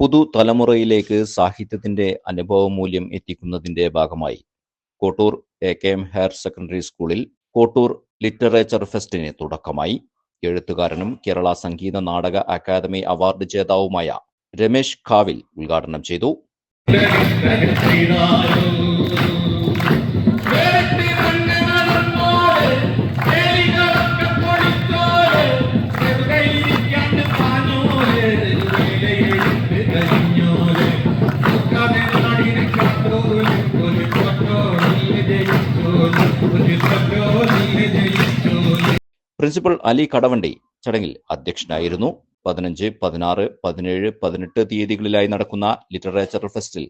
പുതുതലമുറയിലേക്ക് സാഹിത്യത്തിന്റെ അനുഭവ മൂല്യം എത്തിക്കുന്നതിന്റെ ഭാഗമായി Kottoor A K M higher secondary സ്കൂളിൽ കോട്ടൂർ ലിറ്ററേച്ചർ ഫെസ്റ്റിന് തുടക്കമായി. എഴുത്തുകാരനും കേരള സംഗീത നാടക അക്കാദമി അവാർഡ് ജേതാവുമായ രമേശ് ഖാവിൽ ഉദ്ഘാടനം ചെയ്തു. പ്രിൻസിപ്പൽ അലി കടവണ്ടി ചടങ്ങിൽ അധ്യക്ഷനായിരുന്നു. പതിനഞ്ച് പതിനാറ് പതിനേഴ് പതിനെട്ട് തീയതികളിലായി നടക്കുന്ന ലിറ്ററേച്ചർ ഫെസ്റ്റിൽ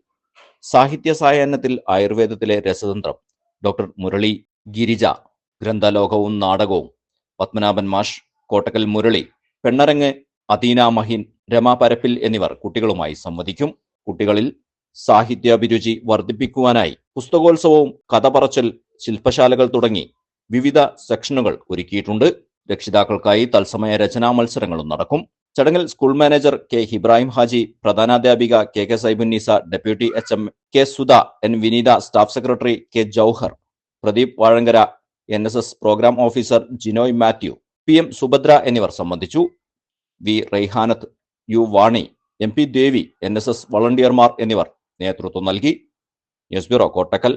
സാഹിത്യ സായാഹ്നത്തിൽ ആയുർവേദത്തിലെ രസതന്ത്രം ഡോക്ടർ മുരളി ഗിരിജ ഗ്രന്ഥലോകവും നാടകവും പത്മനാഭൻ മാഷ് കോട്ടക്കൽ മുരളി പെണ്ണരങ്ങ് അദീന മഹിൻ രമാ പരപ്പിൽ എന്നിവർ കുട്ടികളുമായി സംവദിക്കും. കുട്ടികളിൽ സാഹിത്യാഭിരുചി വർദ്ധിപ്പിക്കുവാനായി പുസ്തകോത്സവവും കഥ പറച്ചൽ ശില്പശാലകൾ തുടങ്ങി വിവിധ സെക്ഷനുകൾ ഒരുക്കിയിട്ടുണ്ട്. രക്ഷിതാക്കൾക്കായി തത്സമയ രചനാ മത്സരങ്ങളും നടക്കും. ചടങ്ങിൽ school manager K Ibrahim Haji പ്രധാനാധ്യാപിക K K Saibunnisa deputy H M K Sudha N Vineetha staff secretary K Jouhar Pradeep Vazhankara N S S programme officer Jinoy Mathew P M Subhadra എന്നിവർ സംബന്ധിച്ചു. V Raihanath U Vani M P Devi N S S വളണ്ടിയർമാർ എന്നിവർ നേതൃത്വം നൽകി. News bureau Kottakkal.